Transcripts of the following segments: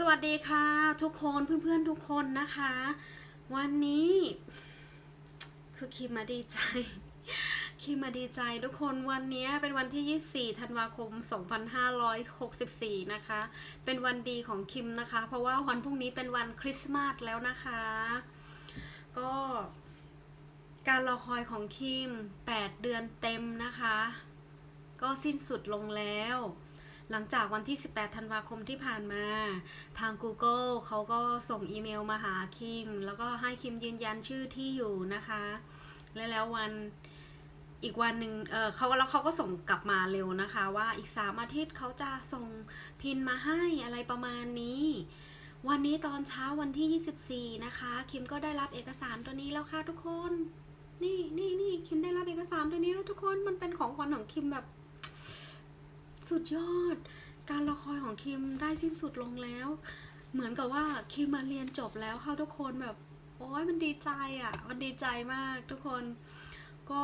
สวัสดีค่ะ ทุกคนเพื่อนๆทุกคนนะคะ วันนี้ คือคิมมาดีใจคิมมาดีใจทุกคนวันนี้เป็นวันที่ 24 ธันวาคม 2564 นะคะ เป็นวันดีของคิมนะคะ เพราะว่าวันพรุ่งนี้เป็นวันคริสต์มาสแล้วนะคะ ก็การรอคอยของคิม 8 เดือนเต็มนะคะ ก็สิ้นสุดลงแล้ว หลังจากวันที่ 18 ธันวาคมที่ผ่านมา ทาง Google เขาก็ส่งอีเมลมาหาคิม แล้วก็ให้คิมยืนยันชื่อที่อยู่นะคะ และแล้ววันอีกวันหนึ่งเออเขาแล้วเขาก็ส่งกลับมาเร็วนะคะ ว่าอีกสามอาทิตย์เขาจะส่งพินมาให้อะไรประมาณนี้ วันนี้ตอนเช้าวันที่ 24 นะคะ คิมก็ได้รับเอกสารตัวนี้แล้วค่ะทุกคน นี่นี่นี่คิมได้รับเอกสารตัวนี้แล้วทุกคนมันเป็นของขวัญของคิมแบบ สุดยอด การรอคอยของคิมได้สิ้นสุดลงแล้ว เหมือนกับว่าคิมมาเรียนจบแล้วค่ะทุกคนแบบ โอ้ยมันดีใจอะ่ะ มันดีใจมากทุกคน ก็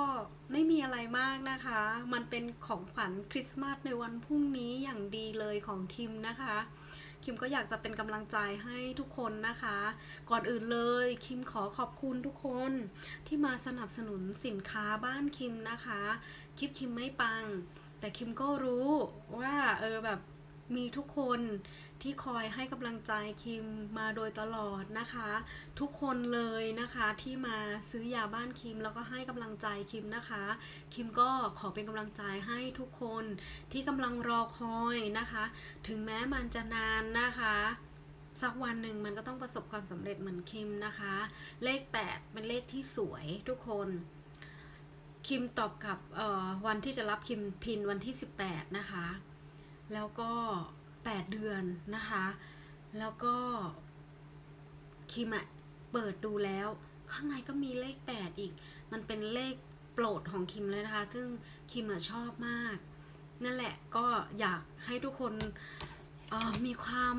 ไม่มีอะไรมากนะคะ มันเป็นของขวัญคริสต์มาสในวันพรุ่งนี้อย่างดีเลยของคิมนะคะคิมก็อยากจะเป็นกำลังใจให้ทุกคนนะคะ ก่อนอื่นเลยคิมขอขอบคุณทุกคนที่มาสนับสนุนสินค้าบ้านคิมนะคะ คลิปคิมไม่ปัง แต่คิมก็รู้ว่าเออแบบมีทุกคนที่คอยให้กำลังใจคิมมาโดยตลอดนะคะ ทุกคนเลยนะคะที่มาซื้อยาบ้านคิมแล้วก็ให้กำลังใจคิมนะคะ คิมก็ขอเป็นกำลังใจให้ทุกคนที่กำลังรอคอยนะคะ ถึงแม้มันจะนานนะคะสักวันหนึ่งมันก็ต้องประสบความสำเร็จเหมือนคิมนะคะ เลข 8 เป็นเลขที่สวยทุกคน คิมตอบกับวันที่จะรับคิมพินวันที่ 18 นะคะ แล้วก็ 8 เดือนนะคะ แล้วก็คิมอะเปิดดูแล้ว ข้างในก็มีเลข 8 อีก มันเป็นเลขโปรดของคิมเลยนะคะ ซึ่งคิมอะชอบมาก นั่นแหละก็อยากให้ทุกคนมีความ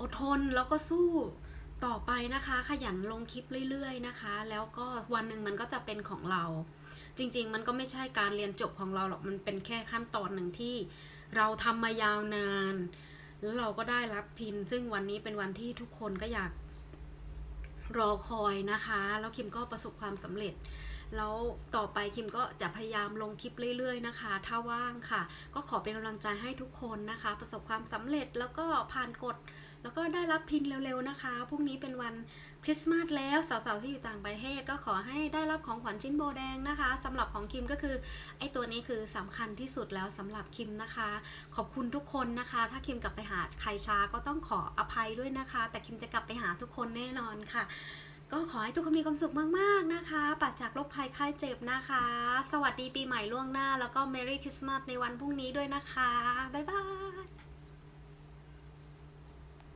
อดทนแล้วก็สู้ต่อไปนะคะ ขยันลงคลิปเรื่อยๆนะคะ แล้วก็วันหนึ่งมันก็จะเป็นของเรา จริง ๆ มันก็ไม่ใช่การเรียนจบของเราหรอกมันเป็นแค่ขั้นตอนหนึ่งที่เราทำมายาวนาน แล้วเราก็ได้รับพิน ซึ่งวันนี้เป็นวันที่ทุกคนก็อยากรอคอยนะคะ แล้วคิมก็ประสบความสำเร็จ แล้วต่อไปคิมก็จะพยายามลงคลิปเรื่อย ๆ นะคะ ถ้าว่างค่ะ ก็ขอเป็นกำลังใจให้ทุกคนนะคะ ประสบความสำเร็จแล้วก็ผ่านกฎ แล้วก็ได้รับพินเร็วๆนะคะ พรุ่งนี้เป็นวันคริสต์มาสแล้วสาวๆที่อยู่ต่างประเทศก็ขอให้ได้รับของขวัญชิ้นโบแดงนะคะสำหรับของคิมก็คือไอ้ตัวนี้คือสำคัญที่สุดแล้วสำหรับคิมนะคะ ขอบคุณทุกคนนะคะ ถ้าคิมกลับไปหาใครช้าก็ต้องขออภัยด้วยนะคะ แต่คิมจะกลับไปหาทุกคนแน่นอนค่ะก็ขอให้ทุกคนมีความสุขมาก ๆ นะคะปราศจากโรคภัยไข้เจ็บนะคะ สวัสดีปีใหม่ล่วงหน้า แล้วก็ Merry Christmas ในวันพรุ่งนี้ด้วยนะคะ บ๊ายบาย